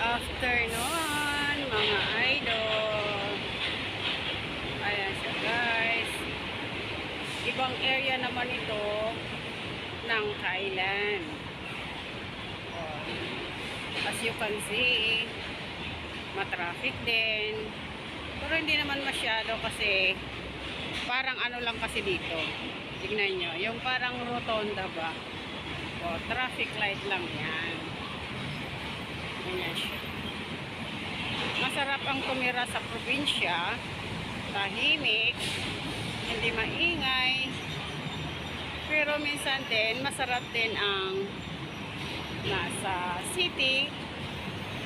afternoon, mga idol. Ayan siya, guys. Ibang area naman ito ng Thailand. As you can see, matraffic din. Pero hindi naman masyado kasi parang ano lang kasi dito. Tignan nyo, yung parang rotonda ba? O, traffic light lang yan. Ganyan siya. Masarap ang tumira sa probinsya. Tahimik. Hindi maingay. Pero minsan din, masarap din ang nasa city.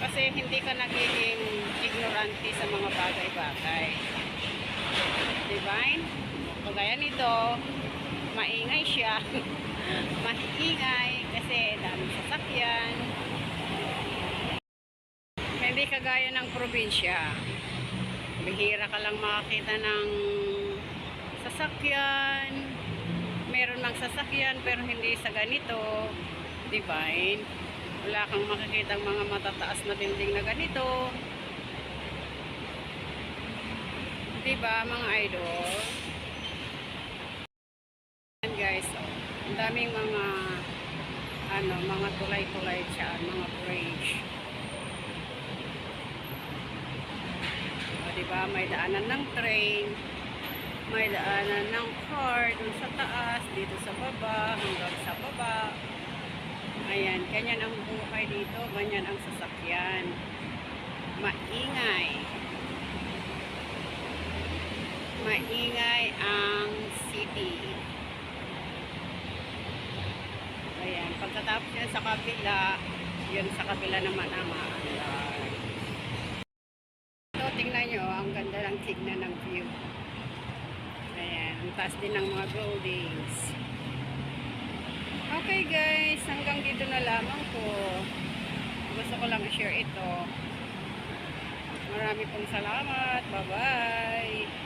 Kasi hindi ka nagiging ignorante sa mga bagay-bagay. Divine? Kagaya nito, maingay siya. maingay kasi daming sasakyan. Hindi kagaya ng probinsya. Bihira ka lang makakita ng sasakyan. Meron mang sasakyan pero hindi sa ganito. Divine. Wala kang makikita mga matataas na building na ganito. Diba mga idol? Yan guys, ang daming mga ano, mga tulay-tulay siya, mga bridge. O, diba, may daanan ng train, may daanan ng car dun sa taas, dito sa baba, hanggang sa baba. Ayan, ganyan ang buhay dito, ganyan ang sasakyan. Maingay. Maingay ang city. Ayan, pagkatapos yan sa kabila, yun sa kabila naman ang maanlar. So, tingnan nyo, ang ganda ng tignan ng view. Ayan, ang taas din ng mga buildings. Okay guys, hanggang dito na lamang po. Gusto ko lang i-share ito. Marami pong salamat. Bye-bye.